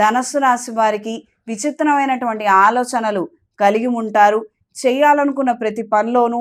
ధనస్సు రాశి వారికి విచిత్రమైనటువంటి ఆలోచనలు కలిగి ఉంటారు. చేయాలనుకున్న ప్రతి పనిలోనూ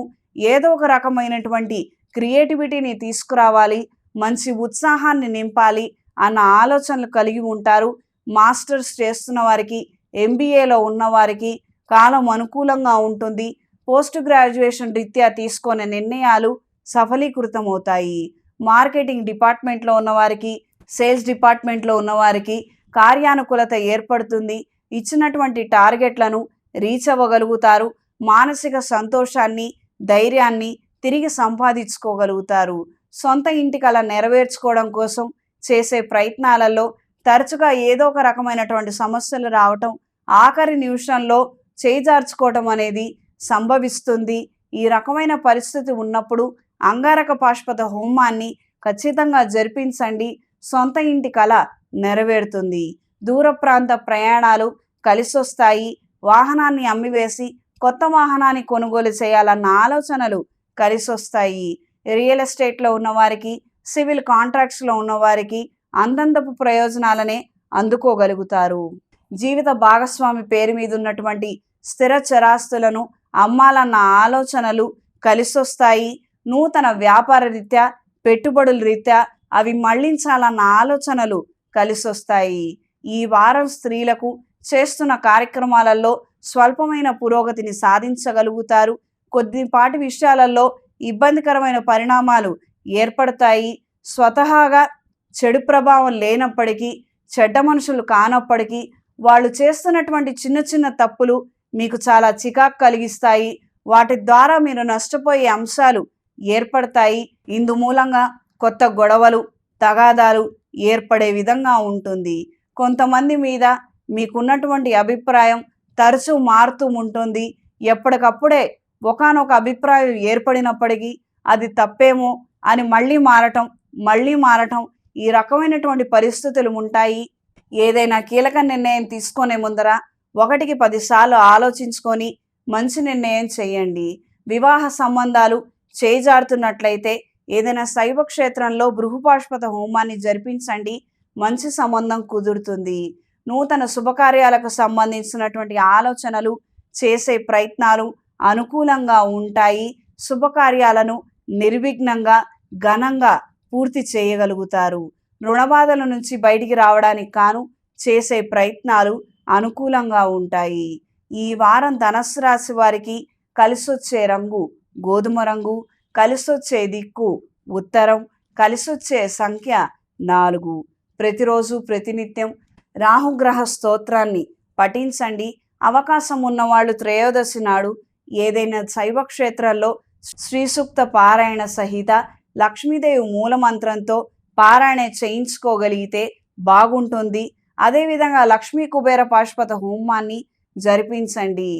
ఏదో ఒక రకమైనటువంటి క్రియేటివిటీని తీసుకురావాలి. మంచి ఉత్సాహాన్ని నింపాలి అన్న ఆలోచనలు కలిగి ఉంటారు. మాస్టర్స్ చేస్తున్న వారికి ఎంబీఏలో ఉన్న వారికి కాలం అనుకూలంగా ఉంటుంది. పోస్ట్ గ్రాడ్యుయేషన్ రీత్యా తీసుకునే నిర్ణయాలు సఫలీకృతమవుతాయి మార్కెటింగ్ డిపార్ట్మెంట్లో ఉన్నవారికి సేల్స్ డిపార్ట్మెంట్లో ఉన్నవారికి కార్యానుకూలత ఏర్పడుతుంది. ఇచ్చినటువంటి టార్గెట్లను రీచ్ అవ్వగలుగుతారు. మానసిక సంతోషాన్ని ధైర్యాన్ని తిరిగి సంపాదించుకోగలుగుతారు. సొంత ఇంటి కల నెరవేర్చుకోవడం కోసం చేసే ప్రయత్నాలలో తరచుగా ఏదో ఒక రకమైనటువంటి సమస్యలు రావటం ఆఖరి నిమిషంలో చేజార్చుకోవటం అనేది సంభవిస్తుంది. ఈ రకమైన పరిస్థితి ఉన్నప్పుడు అంగారక పాష్పత హోమాన్ని ఖచ్చితంగా జరిపించండి. సొంత ఇంటి కళ నెరవేరుతుంది. దూర ప్రాంత ప్రయాణాలు కలిసొస్తాయి. వాహనాన్ని అమ్మివేసి కొత్త వాహనాన్ని కొనుగోలు చేయాలన్న ఆలోచనలు కలిసొస్తాయి. రియల్ ఎస్టేట్లో ఉన్నవారికి సివిల్ కాంట్రాక్ట్స్లో ఉన్నవారికి అందంతపు ప్రయోజనాలనే అందుకోగలుగుతారు. జీవిత భాగస్వామి పేరు మీద ఉన్నటువంటి స్థిర చరాస్తులను అమ్మాలన్న ఆలోచనలు కలిసొస్తాయి. నూతన వ్యాపార రీత్యా పెట్టుబడుల రీత్యా అవి మళ్ళించాలన్న ఆలోచనలు కలిసొస్తాయి. ఈ వారం స్త్రీలకు చేస్తున్న కార్యక్రమాలలో స్వల్పమైన పురోగతిని సాధించగలుగుతారు. కొద్దిపాటి విషయాలలో ఇబ్బందికరమైన పరిణామాలు ఏర్పడతాయి. స్వతహాగా చెడు ప్రభావం లేనప్పటికీ చెడ్డ మనుషులు కానప్పటికీ వాళ్ళు చేస్తున్నటువంటి చిన్న చిన్న తప్పులు మీకు చాలా చికాకు కలిగిస్తాయి. వాటి ద్వారా మీరు నష్టపోయే అంశాలు ఏర్పడతాయి. ఇందు మూలంగా కొత్త గొడవలు తగాదాలు ఏర్పడే విధంగా ఉంటుంది. కొంతమంది మీద మీకున్నటువంటి అభిప్రాయం తరచూ మారుతూ ఉంటుంది. ఎప్పటికప్పుడే ఒకానొక అభిప్రాయం ఏర్పడినప్పటికీ అది తప్పేమో అని మళ్ళీ మారటం మళ్ళీ మారటం ఈ రకమైనటువంటి పరిస్థితులు ఉంటాయి. ఏదైనా కీలక నిర్ణయం తీసుకునే ముందర ఒకటికి పదిసార్లు ఆలోచించుకొని మంచి నిర్ణయం చేయండి. వివాహ సంబంధాలు చేజారుతున్నట్లయితే ఏదైనా శైవ క్షేత్రంలో బృహపాష్పత హోమాన్ని జరిపించండి. మంచి సంబంధం కుదురుతుంది. నూతన శుభకార్యాలకు సంబంధించినటువంటి ఆలోచనలు చేసే ప్రయత్నాలు అనుకూలంగా ఉంటాయి. శుభకార్యాలను నిర్విఘ్నంగా ఘనంగా పూర్తి చేయగలుగుతారు. రుణబాధల నుంచి బయటికి రావడానికి కాను చేసే ప్రయత్నాలు అనుకూలంగా ఉంటాయి. ఈ వారం ధనస్సు రాశి వారికి కలిసొచ్చే రంగు గోధుమ రంగు కలిసొచ్చే దిక్కు ఉత్తరం కలిసొచ్చే సంఖ్య నాలుగు. ప్రతిరోజు ప్రతినిత్యం రాహుగ్రహ స్తోత్రాన్ని పఠించండి. అవకాశం ఉన్నవాళ్ళు త్రయోదశి నాడు ఏదైనా శైవ క్షేత్రాల్లో శ్రీసూక్త పారాయణ సహిత లక్ష్మీదేవి మూలమంత్రంతో పారాయణ చేయించుకోగలిగితే బాగుంటుంది. అదేవిధంగా లక్ష్మీ కుబేర పాశుపత హోమాన్ని జరిపించండి.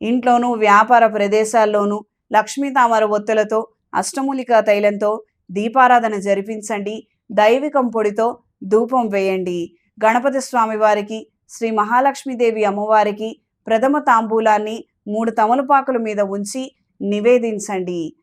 ఇంట్లోనూ వ్యాపార ప్రదేశాల్లోనూ లక్ష్మీ తామర ఒత్తులతో అష్టమూలికా తైలంతో దీపారాధన జరిపించండి. దైవికం పొడితో ధూపం వేయండి. గణపతి స్వామివారికి శ్రీ మహాలక్ష్మీదేవి అమ్మవారికి ప్రథమ తాంబూలాన్ని మూడు తమలపాకుల మీద ఉంచి నివేదించండి.